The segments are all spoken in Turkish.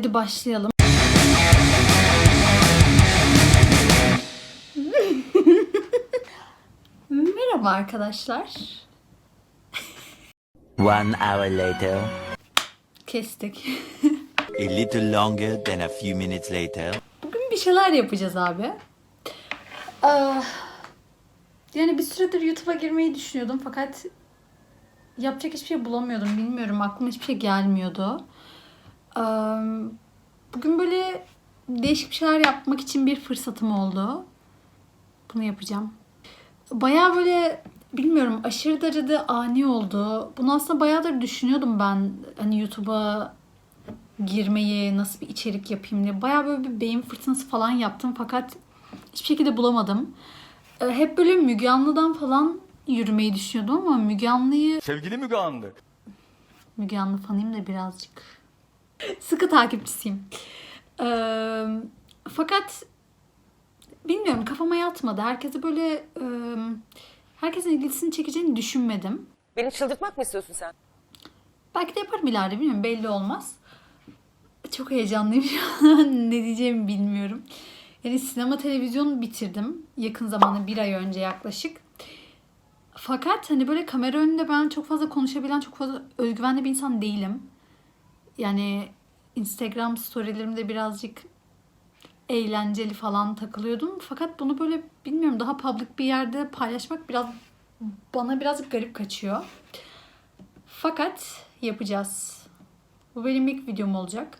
Hadi başlayalım. Merhaba arkadaşlar. One hour later, Kestik. a little longer than a few minutes later. Bugün bir şeyler yapacağız abi. Ah, yani bir süredir YouTube'a girmeyi düşünüyordum fakat yapacak hiçbir şey bulamıyordum. Bilmiyorum aklıma hiçbir şey gelmiyordu. Bugün böyle değişik bir şeyler yapmak için bir fırsatım oldu. Bunu yapacağım. Baya böyle bilmiyorum aşırı derecede ani oldu. Bunu aslında bayağıdır düşünüyordum ben. Hani YouTube'a girmeyi, nasıl bir içerik yapayım diye. Baya böyle bir beyin fırtınası falan yaptım fakat hiçbir şekilde bulamadım. Ee, Hep böyle Müge Anlı'dan falan yürümeyi düşünüyordum ama Müge Anlı'yı Sevgili Müge Anlı. Müge Anlı fanıyım da birazcık. Sıkı takipçisiyim. Ee, fakat bilmiyorum kafama yatmadı. Herkese böyle e, herkesin ilgisini çekeceğini düşünmedim. Beni çıldırtmak mı istiyorsun sen? Belki de yaparım ileride bilmiyorum belli olmaz. Çok heyecanlıyım şu an ne diyeceğimi bilmiyorum. Yani sinema televizyon bitirdim yakın zamanda bir ay önce yaklaşık. Fakat hani böyle kamera önünde ben çok fazla konuşabilen çok fazla özgüvenli bir insan değilim. Yani Instagram storylerimde birazcık eğlenceli falan takılıyordum. Fakat bunu böyle bilmiyorum daha public bir yerde paylaşmak biraz bana birazcık garip kaçıyor. Fakat yapacağız. Bu benim ilk videom olacak.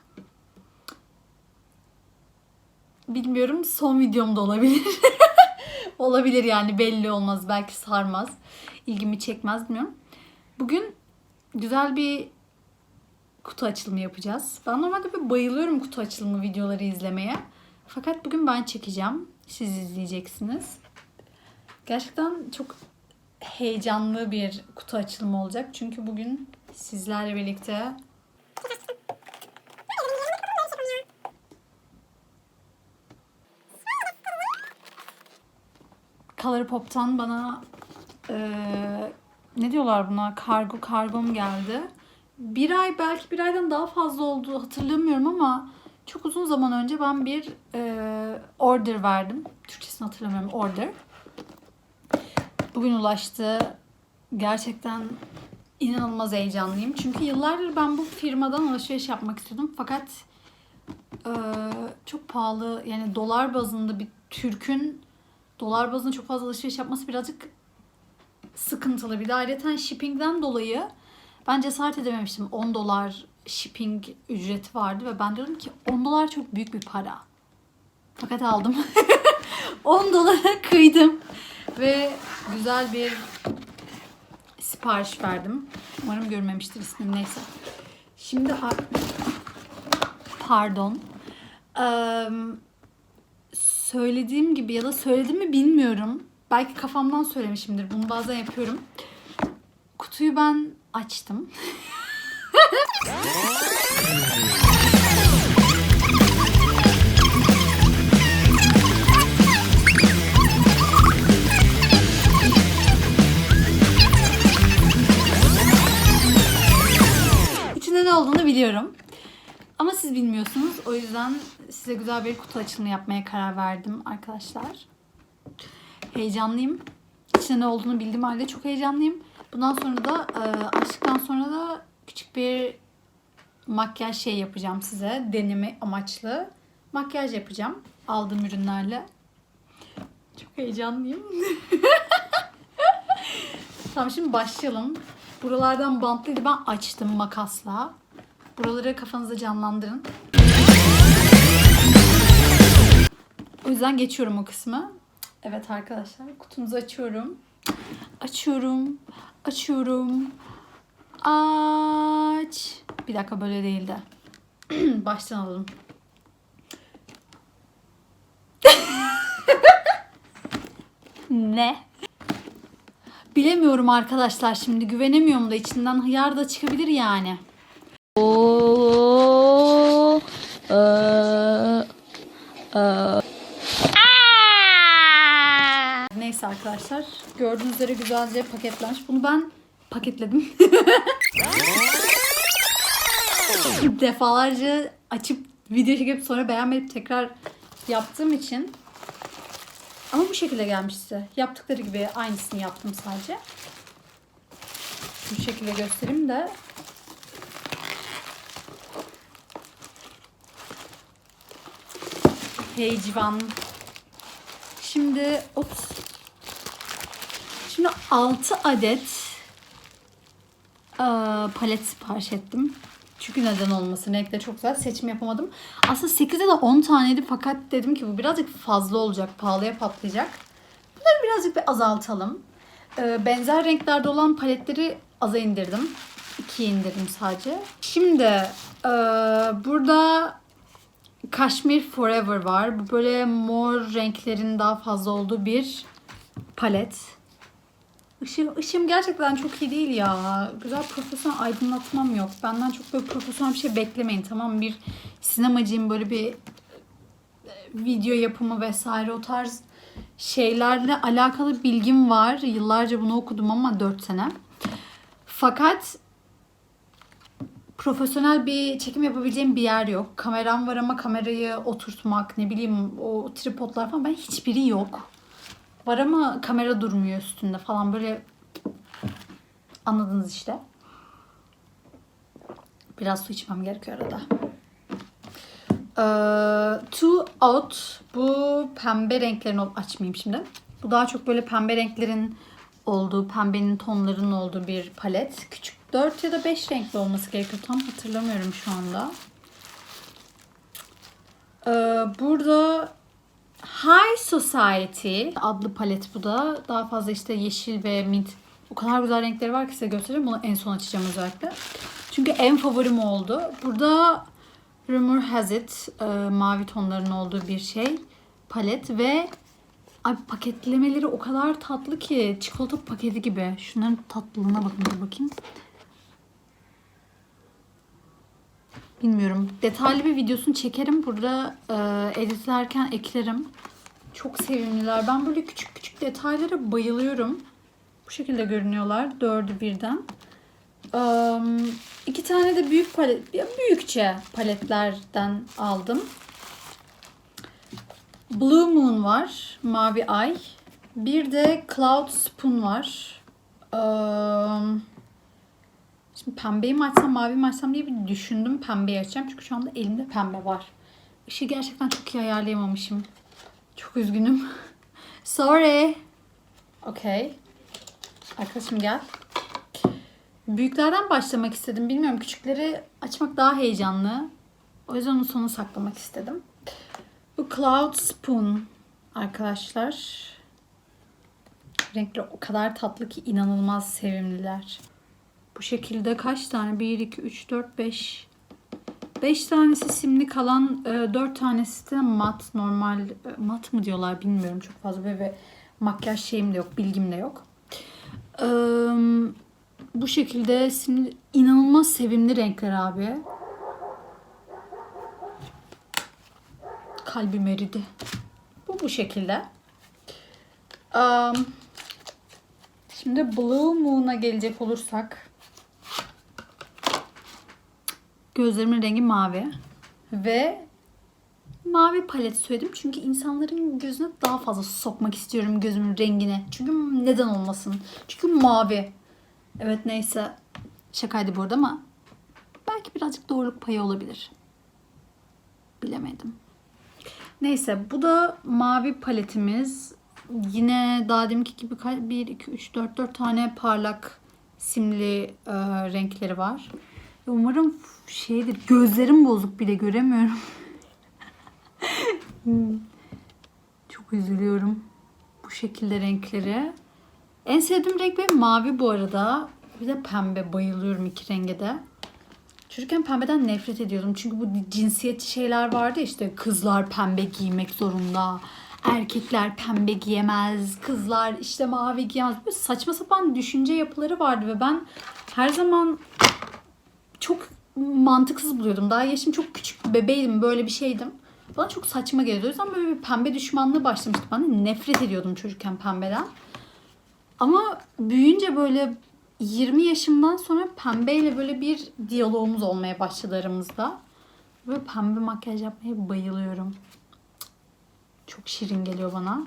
Bilmiyorum son videom da olabilir. olabilir yani belli olmaz. Belki sarmaz. İlgimi çekmez bilmiyorum. Bugün güzel bir kutu açılımı yapacağız. Ben normalde bir bayılıyorum kutu açılımı videoları izlemeye. Fakat bugün ben çekeceğim. Siz izleyeceksiniz. Gerçekten çok heyecanlı bir kutu açılımı olacak. Çünkü bugün sizlerle birlikte Colourpop'tan bana eee, ne diyorlar buna? Kargo kargom geldi. Bir ay belki bir aydan daha fazla oldu hatırlamıyorum ama çok uzun zaman önce ben bir eee, order verdim. Türkçesini hatırlamıyorum order. Bugün ulaştı. Gerçekten inanılmaz heyecanlıyım. Çünkü yıllardır ben bu firmadan alışveriş yapmak istiyordum. Fakat eee, çok pahalı yani dolar bazında bir Türk'ün dolar bazında çok fazla alışveriş yapması birazcık sıkıntılı. Bir de ayrıca shippingden dolayı ben cesaret edememiştim. 10 dolar shipping ücreti vardı ve ben diyordum ki 10 dolar çok büyük bir para. Fakat aldım. 10 dolara kıydım. Ve güzel bir sipariş verdim. Umarım görmemiştir ismini neyse. Şimdi pardon. Eee söylediğim gibi ya da söyledim mi bilmiyorum. Belki kafamdan söylemişimdir. Bunu bazen yapıyorum. Kutuyu ben açtım. İçinde ne olduğunu biliyorum. Ama siz bilmiyorsunuz. O yüzden size güzel bir kutu açılımı yapmaya karar verdim arkadaşlar. Heyecanlıyım. İçinde ne olduğunu bildiğim halde çok heyecanlıyım. Bundan sonra da e, açtıktan sonra da küçük bir makyaj şey yapacağım size. Deneme amaçlı. Makyaj yapacağım. Aldığım ürünlerle. Çok heyecanlıyım. tamam şimdi başlayalım. Buralardan bantlıydı. Ben açtım makasla. Buraları kafanızda canlandırın. O yüzden geçiyorum o kısmı. Evet arkadaşlar kutumuzu açıyorum. Açıyorum. Açıyorum. Aç. Bir dakika böyle değil de. Baştan alalım. ne? Bilemiyorum arkadaşlar şimdi güvenemiyorum da içinden hıyar da çıkabilir yani. Oo, aa, aa. Neyse arkadaşlar gördüğünüz üzere güzelce paketlenmiş. Bunu ben paketledim. defalarca açıp video çekip sonra beğenmeyip tekrar yaptığım için ama bu şekilde gelmişti. Yaptıkları gibi aynısını yaptım sadece. Bu şekilde göstereyim de Heycivan. Şimdi ops. Şimdi 6 adet palet sipariş ettim. Çünkü neden olmasın. Renkleri çok güzel. Seçim yapamadım. Aslında 8'de de 10 taneydi fakat dedim ki bu birazcık fazla olacak. Pahalıya patlayacak. Bunları birazcık bir azaltalım. Benzer renklerde olan paletleri aza indirdim. 2'ye indirdim sadece. Şimdi burada Kashmir Forever var. Bu böyle mor renklerin daha fazla olduğu bir palet. Işığım, ışığım gerçekten çok iyi değil ya. Güzel profesyonel aydınlatmam yok. Benden çok böyle profesyonel bir şey beklemeyin tamam? Bir sinemacıyım böyle bir e, video yapımı vesaire o tarz şeylerle alakalı bilgim var. Yıllarca bunu okudum ama 4 sene. Fakat profesyonel bir çekim yapabileceğim bir yer yok. Kameram var ama kamerayı oturtmak, ne bileyim o tripodlar falan ben hiçbiri yok. Var ama kamera durmuyor üstünde falan böyle anladınız işte. Biraz su içmem gerekiyor arada. Ee, two out bu pembe renklerin açmayayım şimdi. Bu daha çok böyle pembe renklerin olduğu, pembenin tonlarının olduğu bir palet. Küçük 4 ya da 5 renkli olması gerekiyor. Tam hatırlamıyorum şu anda. Ee, burada High Society adlı palet bu da. Daha fazla işte yeşil ve mint. O kadar güzel renkleri var ki size göstereyim. Bunu en son açacağım özellikle. Çünkü en favorim oldu. Burada Rumor Has It e, mavi tonların olduğu bir şey. Palet ve Ay paketlemeleri o kadar tatlı ki çikolata paketi gibi. Şunların tatlılığına bakın bir bakayım. Bilmiyorum. Detaylı bir videosunu çekerim. Burada e, editlerken eklerim. Çok sevimliler. Ben böyle küçük küçük detaylara bayılıyorum. Bu şekilde görünüyorlar. Dördü birden. Eee, iki tane de büyük palet, ya büyükçe paletlerden aldım. Blue Moon var. Mavi Ay. Bir de Cloud Spoon var. Eee, Şimdi pembeyi mi açsam mavi mi açsam diye bir düşündüm. Pembeyi açacağım. Çünkü şu anda elimde pembe var. Işığı gerçekten çok iyi ayarlayamamışım. Çok üzgünüm. Sorry. Okay. Arkadaşım gel. Büyüklerden başlamak istedim. Bilmiyorum küçükleri açmak daha heyecanlı. O yüzden onu sona saklamak istedim. Bu Cloud Spoon arkadaşlar. Renkleri o kadar tatlı ki inanılmaz sevimliler. Bu şekilde kaç tane? 1, 2, 3, 4, 5. 5 tanesi simli kalan 4 tanesi de mat normal e, mat mı diyorlar bilmiyorum çok fazla ve, ve makyaj şeyim de yok bilgim de yok. Bu şekilde simli inanılmaz sevimli renkler abi. Kalbim eridi. Bu bu şekilde. Şimdi Blue Moon'a gelecek olursak Gözlerimin rengi mavi. Ve mavi palet söyledim. Çünkü insanların gözüne daha fazla sokmak istiyorum gözümün rengine. Çünkü neden olmasın? Çünkü mavi. Evet neyse. Şakaydı burada ama belki birazcık doğruluk payı olabilir. Bilemedim. Neyse bu da mavi paletimiz. Yine daha deminki gibi 1, 2, 3, 4, 4 tane parlak simli e, renkleri var. Umarım şeydir gözlerim bozuk bile göremiyorum. Çok üzülüyorum. Bu şekilde renkleri. En sevdiğim renk benim mavi bu arada. Bir de pembe. Bayılıyorum iki renge de. Çocukken pembeden nefret ediyordum. Çünkü bu cinsiyetçi şeyler vardı işte kızlar pembe giymek zorunda. Erkekler pembe giyemez. Kızlar işte mavi giyemez. Böyle saçma sapan düşünce yapıları vardı ve ben her zaman çok mantıksız buluyordum. Daha yaşım çok küçük bebeydim. Böyle bir şeydim. Bana çok saçma geliyordu. O yüzden böyle bir pembe düşmanlığı başlamıştı. De nefret ediyordum çocukken pembeden. Ama büyüyünce böyle 20 yaşımdan sonra pembeyle böyle bir diyalogumuz olmaya başladı aramızda. Böyle pembe makyaj yapmaya bayılıyorum. Çok şirin geliyor bana.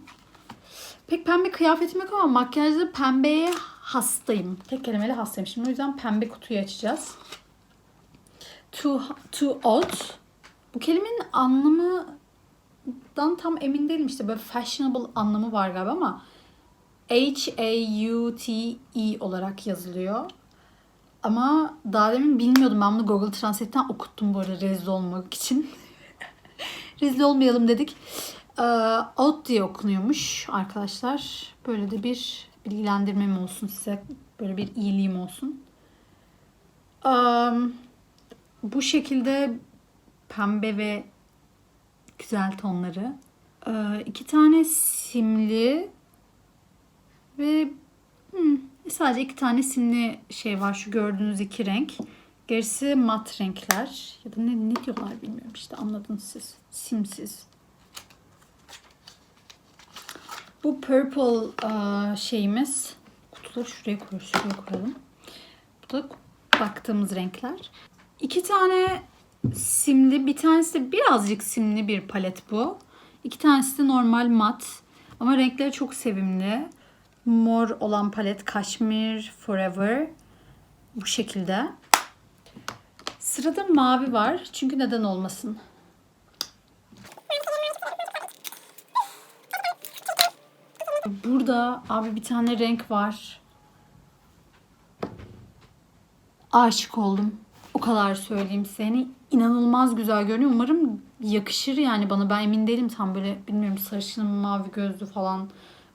Pek pembe kıyafetim yok ama makyajda pembeye hastayım. Tek kelimeyle hastayım. Şimdi o yüzden pembe kutuyu açacağız. Too, too odd. Bu kelimenin anlamından tam emin değilim. İşte böyle fashionable anlamı var galiba ama H-A-U-T-E olarak yazılıyor. Ama daha demin bilmiyordum. Ben bunu Google Translate'ten okuttum bu arada rezil olmamak için. rezil olmayalım dedik. Ee, out diye okunuyormuş arkadaşlar. Böyle de bir bilgilendirmem olsun size. Böyle bir iyiliğim olsun. Um, bu şekilde pembe ve güzel tonları. Ee, iki tane simli ve hmm, sadece iki tane simli şey var. Şu gördüğünüz iki renk. Gerisi mat renkler. Ya da ne, ne diyorlar bilmiyorum işte anladınız siz. Simsiz. Bu purple aa, şeyimiz. Kutuları şuraya koyuyoruz. Şuraya koyalım. Bu da baktığımız renkler. İki tane simli, bir tanesi de birazcık simli bir palet bu. İki tanesi de normal mat. Ama renkleri çok sevimli. Mor olan palet Kashmir Forever. Bu şekilde. Sırada mavi var. Çünkü neden olmasın? Burada abi bir tane renk var. Aşık oldum. O kadar söyleyeyim size. Yani inanılmaz güzel görünüyor. Umarım yakışır yani bana. Ben emin değilim tam böyle bilmiyorum sarışınım, mavi gözlü falan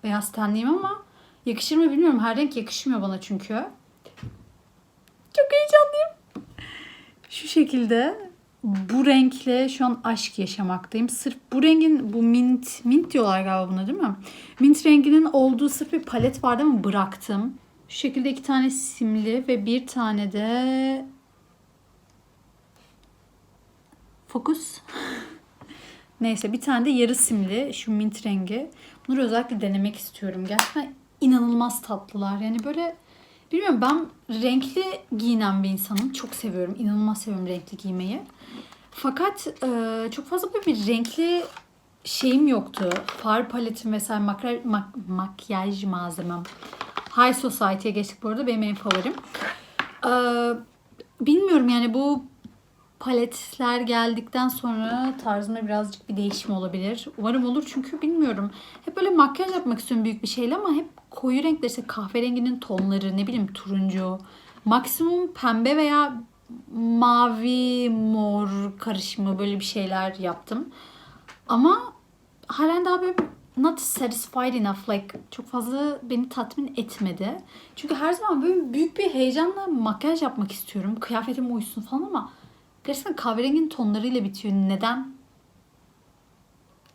beyaz tenliyim ama yakışır mı bilmiyorum. Her renk yakışmıyor bana çünkü. Çok heyecanlıyım. Şu şekilde bu renkle şu an aşk yaşamaktayım. Sırf bu rengin bu mint mint diyorlar galiba buna değil mi? Mint renginin olduğu sırf bir palet vardı ama bıraktım. Şu şekilde iki tane simli ve bir tane de fokus. Neyse bir tane de yarı simli şu mint rengi. Bunları özellikle denemek istiyorum. Gerçekten inanılmaz tatlılar. Yani böyle bilmiyorum ben renkli giyinen bir insanım. Çok seviyorum. İnanılmaz seviyorum renkli giymeyi. Fakat e, çok fazla böyle bir renkli şeyim yoktu. Far paletim vesaire makyaj, mak- makyaj malzemem. High Society'ye geçtik bu arada. Benim en favorim. E, bilmiyorum yani bu paletler geldikten sonra tarzımda birazcık bir değişim olabilir. Umarım olur çünkü bilmiyorum. Hep böyle makyaj yapmak istiyorum büyük bir şeyle ama hep koyu renkler işte kahverenginin tonları ne bileyim turuncu. Maksimum pembe veya mavi mor karışımı böyle bir şeyler yaptım. Ama halen daha böyle not satisfied enough like çok fazla beni tatmin etmedi. Çünkü her zaman böyle büyük bir heyecanla makyaj yapmak istiyorum. Kıyafetim uysun falan ama gerçekten kahverenginin tonlarıyla bitiyor. Neden?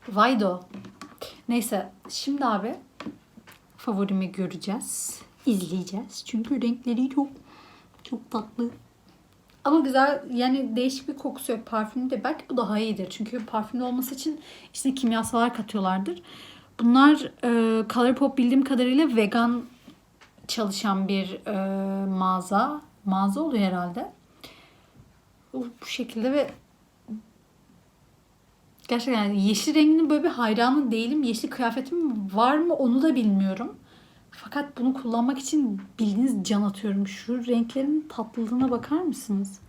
Vaydo. Neyse şimdi abi favorimi göreceğiz. izleyeceğiz. Çünkü renkleri çok çok tatlı. Ama güzel yani değişik bir kokusu yok parfümü de. Belki bu daha iyidir. Çünkü parfümde olması için içine kimyasallar katıyorlardır. Bunlar e, Colourpop bildiğim kadarıyla vegan çalışan bir e, mağaza. Mağaza oluyor herhalde. Bu, şekilde ve gerçekten yani yeşil renginin böyle bir hayranı değilim. Yeşil kıyafetim var mı onu da bilmiyorum. Fakat bunu kullanmak için bildiğiniz can atıyorum. Şu renklerin tatlılığına bakar mısınız?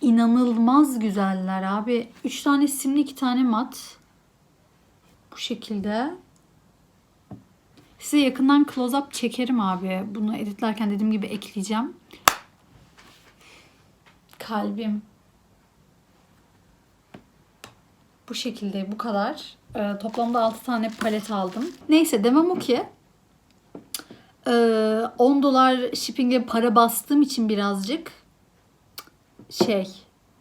İnanılmaz güzeller abi. 3 tane simli 2 tane mat. Bu şekilde. Size yakından close up çekerim abi. Bunu editlerken dediğim gibi ekleyeceğim. Kalbim. Bu şekilde bu kadar. Ee, toplamda 6 tane palet aldım. Neyse demem o ki ee, 10 dolar shipping'e para bastığım için birazcık şey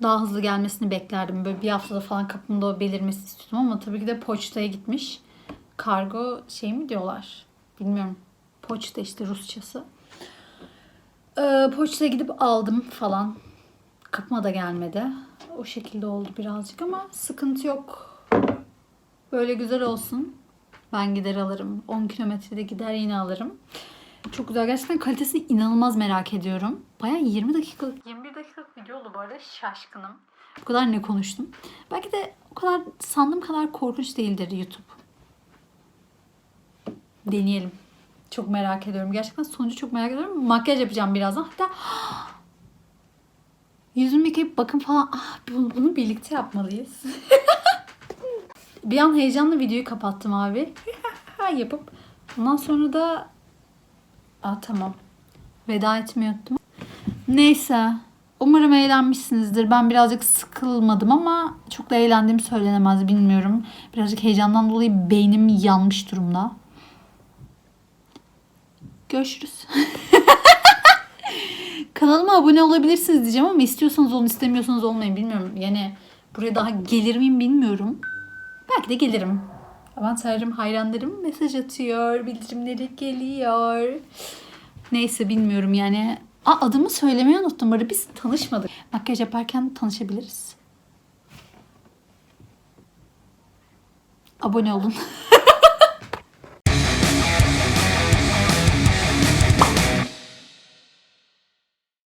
daha hızlı gelmesini beklerdim. Böyle bir haftada falan kapımda o belirmesi istiyordum ama tabii ki de poçtaya gitmiş. Kargo şey mi diyorlar? Bilmiyorum. Poçta işte Rusçası. Ee, poçtaya gidip aldım falan. Kapıma da gelmedi. O şekilde oldu birazcık ama sıkıntı yok. Böyle güzel olsun. Ben gider alırım. 10 kilometrede gider yine alırım. Çok güzel. Gerçekten kalitesini inanılmaz merak ediyorum. Bayağı 20 dakikalık, 21 dakikalık video oldu bu arada. Şaşkınım. Bu kadar ne konuştum. Belki de o kadar sandığım kadar korkunç değildir YouTube. Deneyelim. Çok merak ediyorum. Gerçekten sonucu çok merak ediyorum. Makyaj yapacağım birazdan. Hatta yüzümü yıkayıp bakın falan. Ah, bunu, bunu birlikte yapmalıyız. bir an heyecanla videoyu kapattım abi. Yapıp. Ondan sonra da Aa tamam. Veda unuttum. Neyse. Umarım eğlenmişsinizdir. Ben birazcık sıkılmadım ama çok da eğlendiğim söylenemez bilmiyorum. Birazcık heyecandan dolayı beynim yanmış durumda. Görüşürüz. Kanalıma abone olabilirsiniz diyeceğim ama istiyorsanız olun istemiyorsanız olmayın bilmiyorum. Yani buraya daha gelir miyim bilmiyorum. Belki de gelirim. Avantajlarım, hayranlarım mesaj atıyor. Bildirimleri geliyor. Neyse bilmiyorum yani. Aa, adımı söylemeyi unuttum. Böyle biz tanışmadık. Makyaj yaparken tanışabiliriz. Abone olun.